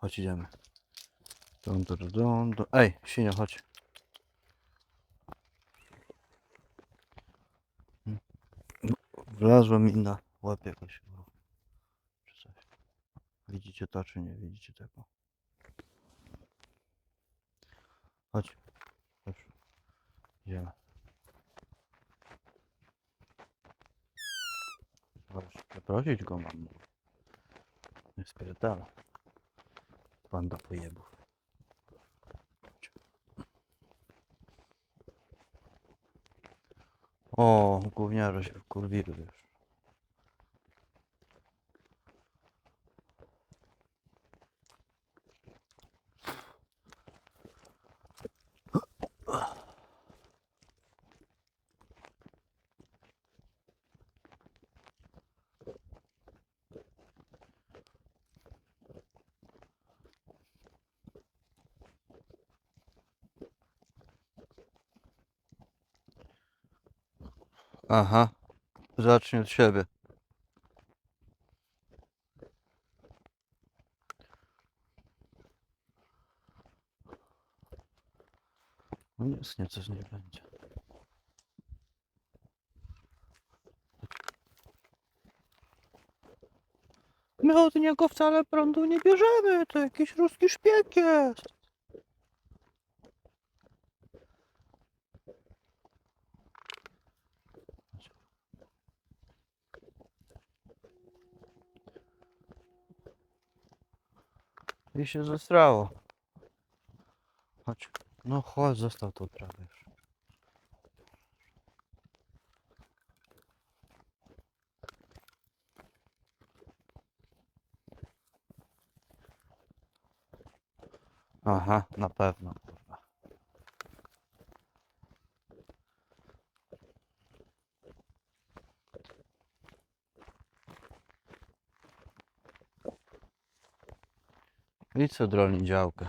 chodź idziemy. Dun, dun, dun, dun. Ej, świnio, chodź. Wlazła mi na łeb jakoś. Czy coś. Widzicie to, czy nie widzicie tego? Chodź. Chodź. Idziemy. Chodź, zaprosić go mam. Nie spierdala. Banda pojebów. O, gówniarze się wkurwiły już. Aha. Zacznij od siebie. No nic, nie, coś nie będzie. My od niego wcale prądu nie bierzemy, to jakiś ruski szpieg jest. I się zestrało. Chodź. No chodź, został tu prawie już. Aha, na pewno, kurwa. I co drolni działkę.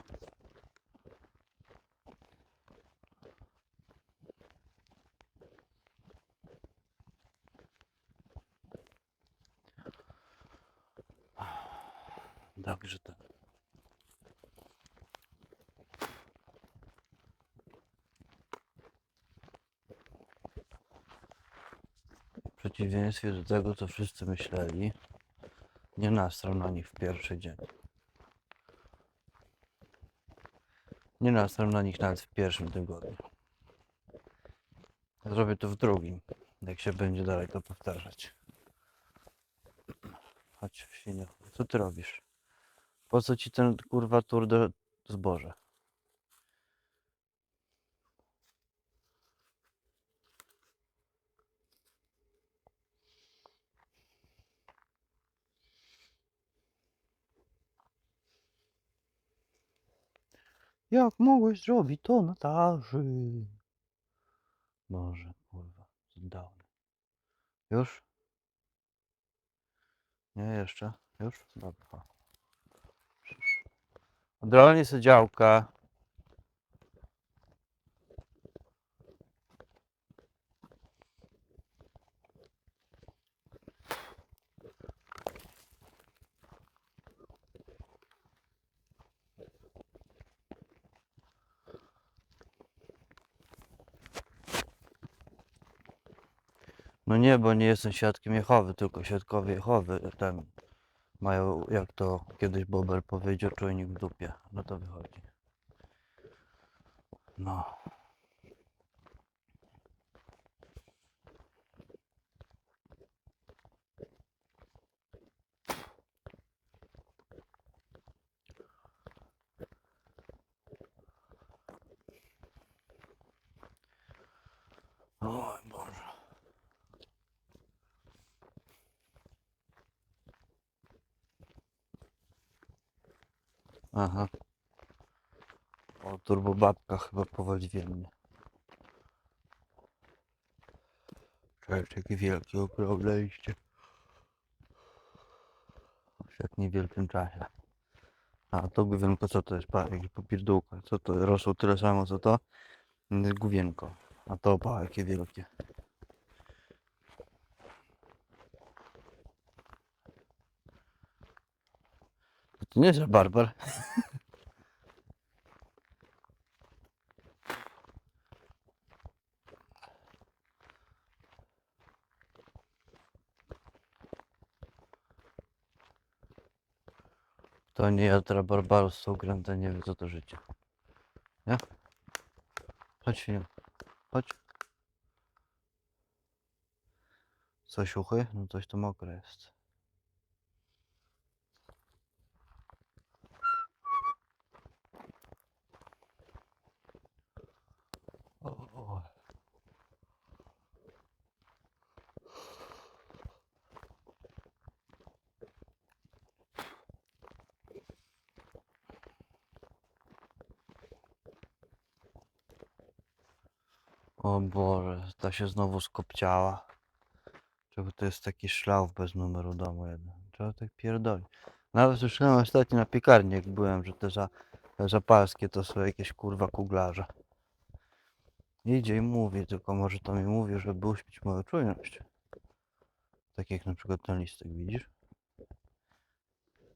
Także tak. W przeciwieństwie do tego, co wszyscy myśleli, nie nastrał na nich w pierwszy dzień. Nie nastrał na nich nawet w pierwszym tygodniu. Zrobię to w drugim, jak się będzie dalej to powtarzać. Chodź, świnio. Co ty robisz? Po co ci ten kurwa tur do zboża? Jak mogłeś zrobić to na tarzy? Boże, kurwa, zdałny. Już? Nie, jeszcze? Już? Dobra. Drolnie sobie działka. No bo nie jestem świadkiem Jehowy, tylko świadkowie Jehowy ten mają, jak to kiedyś Bober powiedział, czujnik w dupie. No to wychodzi. No Boże. Aha. O, turbobabka chyba powoli wiemnie. Cześć, jakie wielkie oglądaliście. W jak niewielkim czasie. A to główienko co to jest? Pa, jakie popierdółka. Co to? Rosło tyle samo co to? Główienko. A to pa, jakie wielkie. Nie, że barbar. To nie jadra barbarów grą, to nie wie co to życie. Nie? Chodź film. Chodź. Coś uchy? No coś to mokre jest. O, o. O Boże, ta się znowu skopciała. Czego to jest taki szlauf bez numeru domu jeden? Czego tak pierdoli? Nawet słyszałem ostatnio na piekarni, jak byłem, że te za, zapalskie to są jakieś kurwa kuglarze. Idzie i mówi, tylko może to mi mówi, żeby uśpić moją czujność. Tak jak na przykład ten listek, widzisz?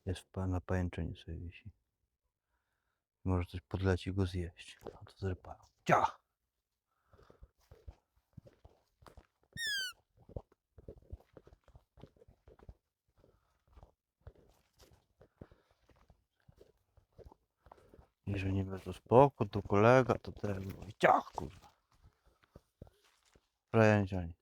Jest na pajęczynie sobie wisi. Może coś podleci go zjeść. A to zrypają. I że niby to spoko, to kolega, to ten mówi ciach kurwa. Prajęciani.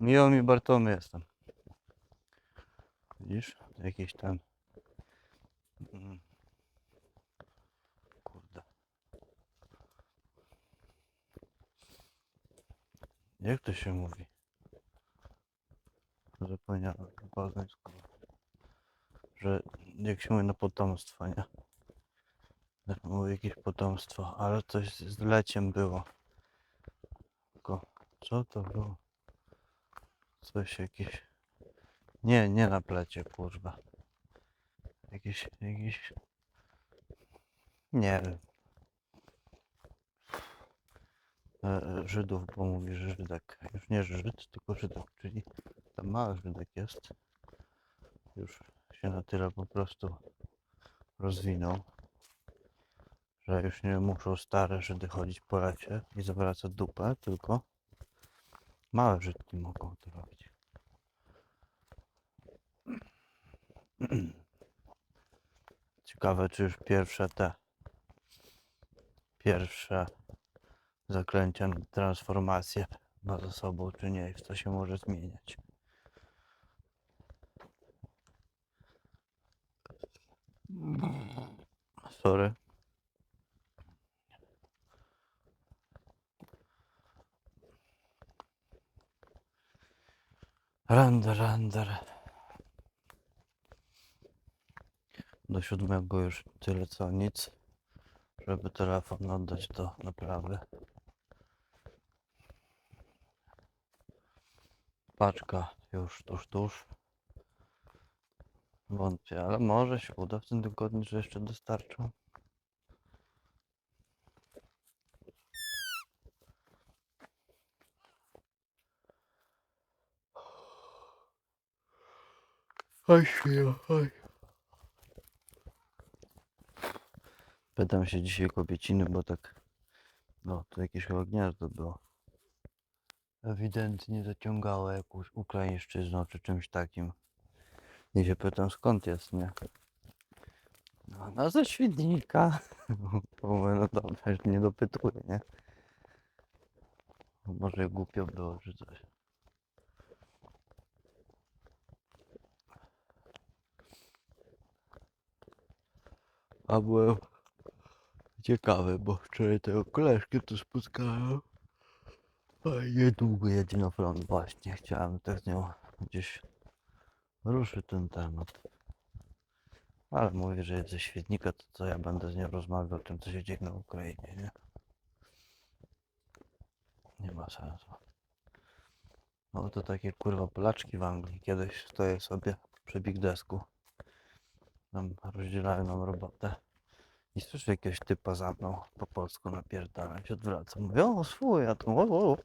Miło mi Bartomy jestem. Widzisz? Jakieś tam. Jak to się mówi? Zapomniałem po poznańsku. Że jak się mówi na potomstwo, nie? Mówi jakieś potomstwo, ale coś z leciem było. Tylko co to było? Coś jakieś. Nie, nie na plecie, kurwa. Jakieś, jakieś. Nie wiem. Żydów, bo mówi, że Żydek. Już nie Żyd, tylko Żydek, czyli tam mały Żydek jest. Już się na tyle po prostu rozwinął, że już nie muszą stare Żydy chodzić po lecie i zawracać dupę, tylko małe Żydki mogą to robić. Ciekawe, czy już pierwsze te pierwsze zaklęcia na transformację ma za sobą, czy nie, i w co się może zmieniać. Sorry. Rander, rander. Do siódmego już tyle co nic, żeby telefon oddać do naprawy. Paczka już tuż, tuż. Wątpię, ale może się uda w tym tygodniu, że jeszcze dostarczą. Oj, oj. Pytam się dzisiaj kobieciny, bo tak, no, to jakieś chyba gniazdo było. Ewidentnie zaciągało jakąś ukraińszczyzną czy czymś takim. I się pytam skąd jest, nie? No, no ze Świdnika. Mówię, no dobrze, już nie dopytuję, nie? Bo Może głupio było, czy coś. A byłem ciekawy, bo wczoraj tego koleżkę tu spotkałem. Niedługo jedzie na front właśnie. Chciałem z nią gdzieś ruszyć ten temat. Ale mówię, że jest ze świetnika, to co ja będę z nią rozmawiał o tym, co się dzieje na Ukrainie, nie? Nie ma sensu. No to takie kurwa Polaczki w Anglii. Kiedyś stoję sobie przy Big Desku. Tam rozdzielają nam robotę. I słyszę jakiegoś typa za mną po polsku napierdala. się odwracam. Mówię, o swój, a tu o, o.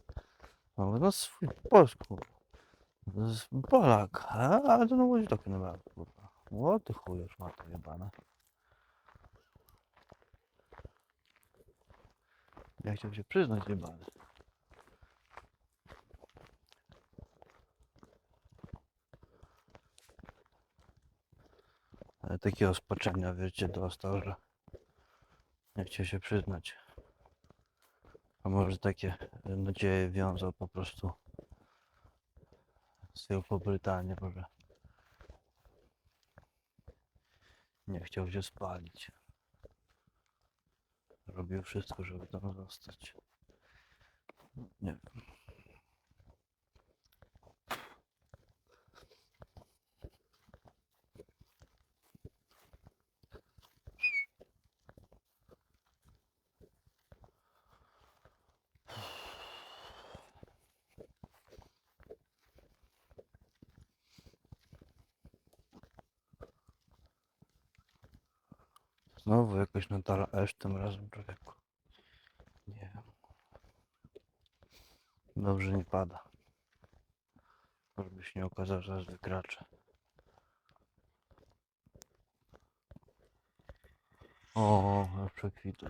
A mówię, no swój po polsku. Polak, a, ale to no będzie taki numer, kurwa. O ty chujesz, ma to jebane. Ja chciał się przyznać jebany. Ale takiego spaczenia wiecie dostał, że nie chciał się przyznać. A może takie nadzieje wiązał po prostu z Wielką Brytanią, może nie chciał się spalić. Robił wszystko, żeby tam zostać. Nie wiem. Znowu jakoś Natala Esz tym razem człowieku. Nie wiem. Dobrze nie pada. Żeby się nie okazało, że jest wykracze. O, aż przekwitł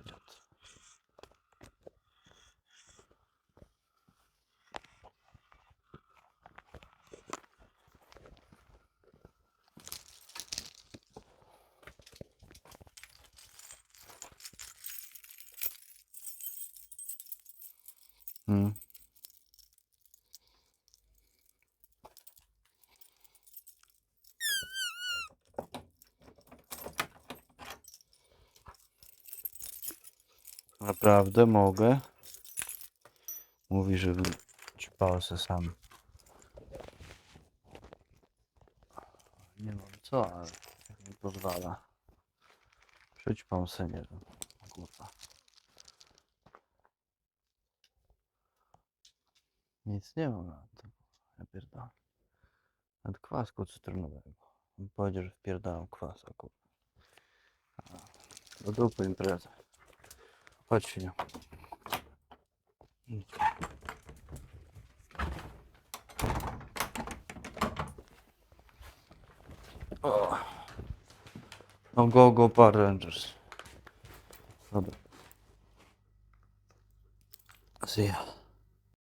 Hmm. Naprawdę mogę. Mówi, że ćpał se sam. Nie mam co, ale jak mi pozwala. Przyćpam se, nie wiem. Nic nie to. Ja pierdolę. Nawet kwasku cytrynowego. Powiedział, że wpierdalam kwas akurat. Do dupy imprezę. Chodź. Idź. O. No go, go, Power Rangers. Dobra. See ya.